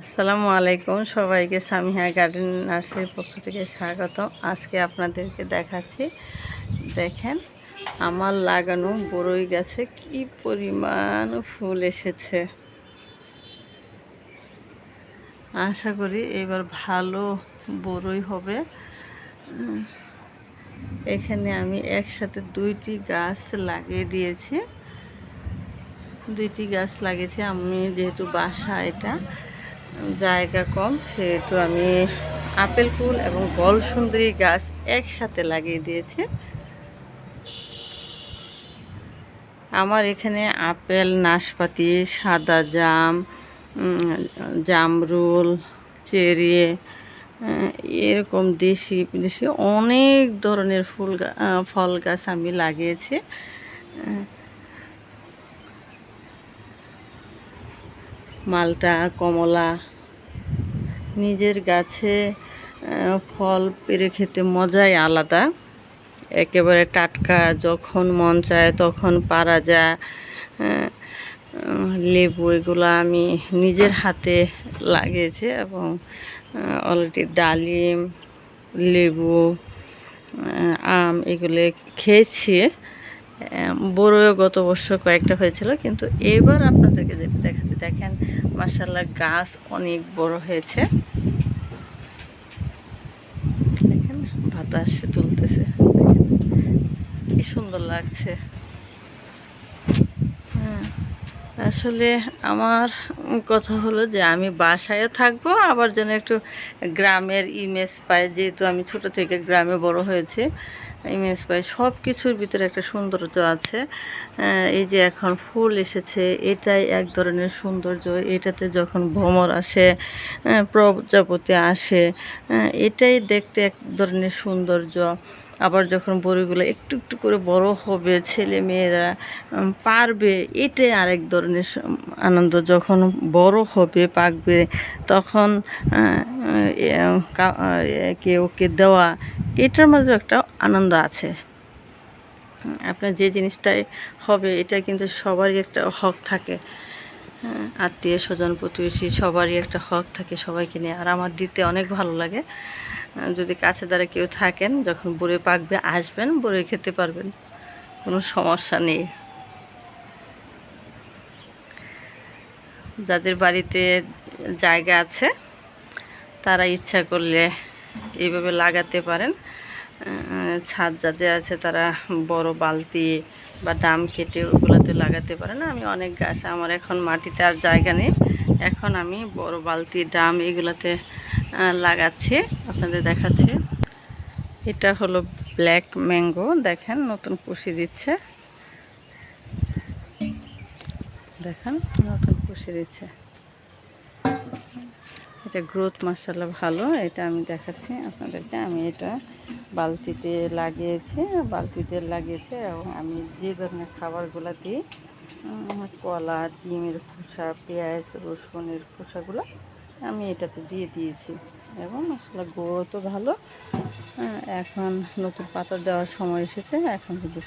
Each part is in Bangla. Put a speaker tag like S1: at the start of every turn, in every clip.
S1: আসসালামু আলাইকুম সবাইকে সামিহা গার্ডেন নার্সারির পক্ষ থেকে স্বাগত আজকে আপনাদেরকে দেখাচ্ছি, দেখেন আমার লাগানো বড়ই গাছে কি পরিমাণ ফুল এসেছে। আশা করি এবার ভালো বড়ই হবে। এখানে আমি একসাথে দুইটি গাছ লাগিয়ে দিয়েছি। দুইটি গাছ লাগিয়েছি, আমি যেহেতু বাসা এটা জায়গা কম, সেহেতু আমি আপেল, ফুল এবং বল সুন্দরী গাছ একসাথে লাগিয়ে দিয়েছি। আমার এখানে আপেল, নাশপাতি, সাদা জাম জামরুল, চেরি এরকম দেশি বিদেশি অনেক ধরনের ফুল ফল গাছ আমি লাগিয়েছি। মালটা, কমলা, নিজের গাছে ফল পেরে খেতে মজাই আলাদা। একেবারে টাটকা, যখন মন চায় তখন পারা যায়। লেবু এগুলো আমি নিজের হাতে লাগিয়েছি এবং অলরেডি ডালিম, লেবু আম এগুলো খেয়েছি। বড়ও গত বছর কয়েকটা হয়েছিল, কিন্তু এবার আপনাদেরকে যেটা দেখাচ্ছি দেখেন মাসাল্লাহ গাছ অনেক বড় হয়েছে। দেখেন, বাতাস তুলতেছে। কি সুন্দর লাগছে। হ্যাঁ আসলে আমার কথা হলো যে, আমি বাসায়ও থাকব, আবার যেন একটু গ্রামের ইমেজ পাই, যেহেতু আমি ছোট থেকে গ্রামে বড় হয়েছে। ইমেজ পাই সব কিছুর ভিতরে একটা সৌন্দর্য আছে। এই যে এখন ফুল এসেছে, এটাই এক ধরনের সৌন্দর্য। এটাতে যখন ভ্রমর আসে প্রজাপতি আসে এটাই দেখতে এক ধরনের সৌন্দর্য। আবার যখন বড়িগুলো একটু একটু করে বড় হবে ছেলে মেয়েরা পারবে, এটাই আরেক ধরনের আনন্দ। যখন বড় হবে, পাকবে, তখন কা- ওকে দেওয়া এটার মাঝে একটা আনন্দ আছে। আপনার যে জিনিসটাই হবে, এটা কিন্তু সবারই একটা হক থাকে। আত্মীয় স্বজন, প্রতিবেশী সবারই একটা হক থাকে সবাইকে নিয়ে। আর আমার দিতে অনেক ভালো লাগে। যদি কাছে দ্বারা কেউ থাকেন, যখন বড়ে পাকবে, আসবেন, বড়ে খেতে পারবেন। কোনো সমস্যা নেই। যাদের বাড়িতে জায়গা আছে, তারা ইচ্ছা করলে এইভাবে লাগাতে পারেন। ছাদ যাদের আছে তারা বড় বালতি বা ডাম কেটে ওগুলোতে লাগাতে পারেন। আমি অনেক গাছ আমার এখন মাটিতে আর জায়গা নেই। এখন আমি বড় বালতি, ডাম এগুলাতে লাগাচ্ছি। আপনাদের দেখাচ্ছি। এটা হলো ব্ল্যাক ম্যাঙ্গো। দেখেন নতুন কুশি দিচ্ছে। দেখেন নতুন কুশি দিচ্ছে। এটা গ্রোথ মাসাল্লাহ ভালো। এটা আমি দেখাচ্ছি আপনাদেরকে। আমি এটা বালতিতে লাগিয়েছি। বালতিতে লাগিয়েছি এবং আমি যে ধরনের খাবারগুলো দিই কলা ডিমের খোসা পেঁয়াজ রসুনের খোসাগুলো আমি এটাতে দিয়ে দিয়েছি। এবং মশলা গ্রোথও ভালো। হ্যাঁ, এখন নতুন পাতা দেওয়ার সময় এসেছে। এখন কিন্তু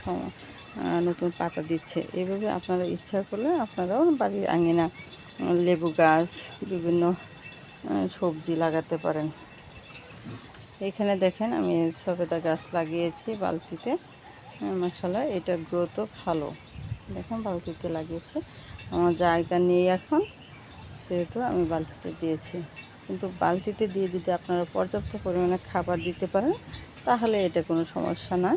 S1: নতুন পাতা দিচ্ছে। এভাবে আপনারা ইচ্ছা করলে আপনারাও বাড়ির আঙিনা লেবু গাছ বিভিন্ন সবজি লাগাতে পারেন। এখানে দেখেন, আমি সবেদা গাছ লাগিয়েছি বালতিতে। মশলা এটা গ্রোথও ভালো। দেখেন, বালতিতে লাগিয়েছি। আমার জায়গা নেই এখন, সেহেতু আমি বালতিতে দিয়েছি। কিন্তু বালতিতে দিয়ে যদি আপনারা পর্যাপ্ত পরিমাণে খাবার দিতে পারেন, তাহলে এটা কোনো সমস্যা না।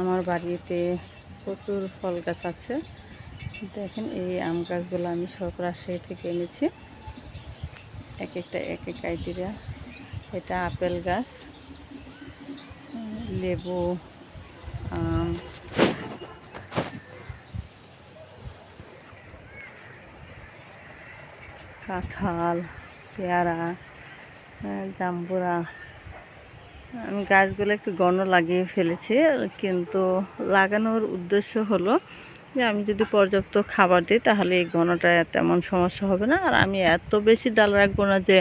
S1: আমার বাড়িতে প্রচুর ফল গাছ আছে। দেখেন এই আম গাছগুলো আমি সব রাজশাহী থেকে এনেছি। এক একটা, এক এক আইডিয়া এটা আপেল গাছ, লেবু, আম। কাঁঠাল, পেয়ারা জাম্বুরা। আমি গাছগুলো একটু গণ লাগিয়ে ফেলেছি, কিন্তু লাগানোর উদ্দেশ্য হলো যে আমি যদি পর্যাপ্ত খাবার দিই তাহলে এই গণটা তেমন সমস্যা হবে না। আর আমি এত বেশি ডাল রাখব না যে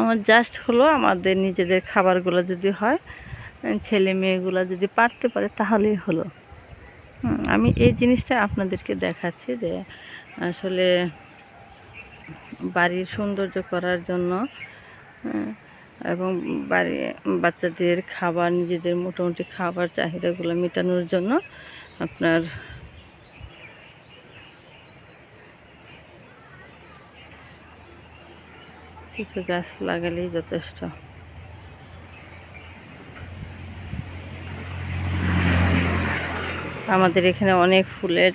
S1: আমার জাস্ট হলো আমাদের নিজেদের খাবারগুলো যদি হয়, ছেলে মেয়েগুলো যদি পারতে পারে তাহলেই হলো। আমি এই জিনিসটা আপনাদেরকে দেখাচ্ছি যে আসলে বাড়ির সৌন্দর্য করার জন্য এবং বাড়ি, বাচ্চাদের খাবার, নিজেদের মোটামুটি খাবার চাহিদাগুলো মেটানোর জন্য আপনার কিছু গাছ লাগালেই যথেষ্ট। আমাদের এখানে অনেক ফুলের,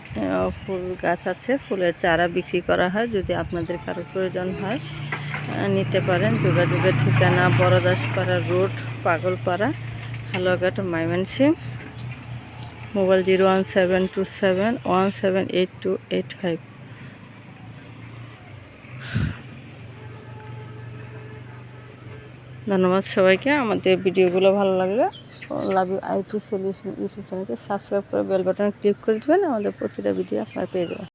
S1: ফুল গাছ আছে, ফুলের চারা বিক্রি করা হয় যদি আপনাদের কারও প্রয়োজন হয়। নিতে পারেন। যোগাযোগের ঠিকানা Boradaspara road, Pagalpara, Haluaghat Mymensingh mobile zero one seven two seven one seven eight two eight five. ধন্যবাদ সবাইকে। আমাদের ভিডিওগুলো ভালো লাগলে লাভ আইটি সলিউশন ইউটিউব চ্যানেলকে সাবস্ক্রাইব করে বেল বাটনে ক্লিক করে দেবেন। আমাদের প্রতিটা ভিডিও আপনারা পেয়ে যাবেন।